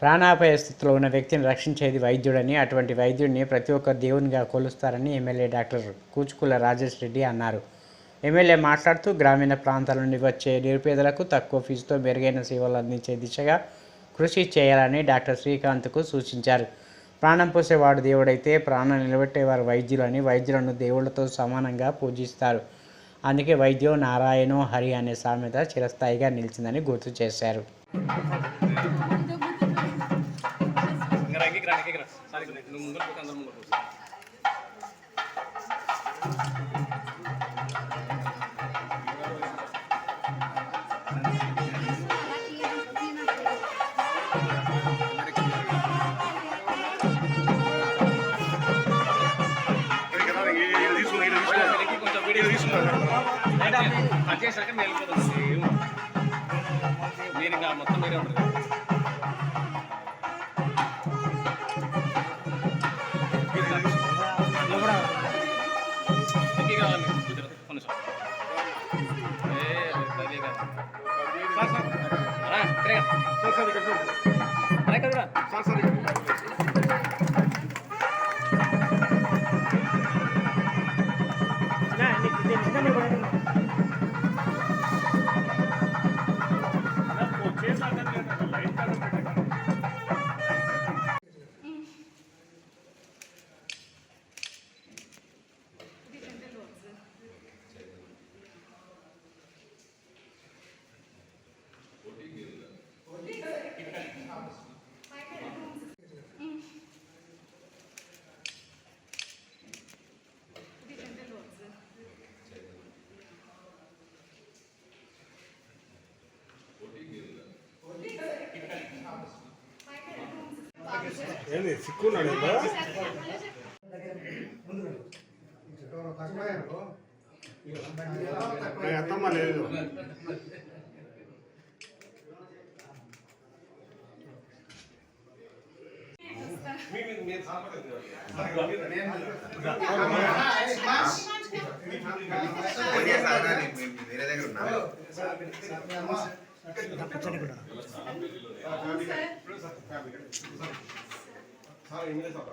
ప్రాణాపాయ స్థితిలో ఉన్న వ్యక్తిని రక్షించేది వైద్యుడని అటువంటి వైద్యుడిని ప్రతి ఒక్కరు దేవునిగా కొలుస్తారని ఎమ్మెల్యే డాక్టర్ కూచుకుల రాజేష్ రెడ్డి అన్నారు. ఎమ్మెల్యే మాట్లాడుతూ గ్రామీణ ప్రాంతాల నుండి వచ్చే నిరుపేదలకు తక్కువ ఫీజుతో మెరుగైన సేవలు అందించే దిశగా కృషి చేయాలని డాక్టర్ శ్రీకాంత్కు సూచించారు. ప్రాణం పోసేవాడు దేవుడైతే ప్రాణం నిలబెట్టేవారు వైద్యులని వైద్యులను దేవుళ్ళతో సమానంగా పూజిస్తారు. అందుకే వైద్యో నారాయణో హరి అనే సామెత చిరస్థాయిగా నిలిచిందని గుర్తు చేశారు. ఇంకా రా, ఇంటికి నువ్వు ముందర అందరూ ముందర పోతారు. వెనక్కి కొంచెం నేను ఇంకా మొత్తం మీరే ఉంటుంది Nah, ini, ini, ini, ini, ini, ini, ఏంది సిక్కున్నాడు అత్తమ్మ లేదు వేరే దగ్గర ఉన్నారు ఏం లేదు సార్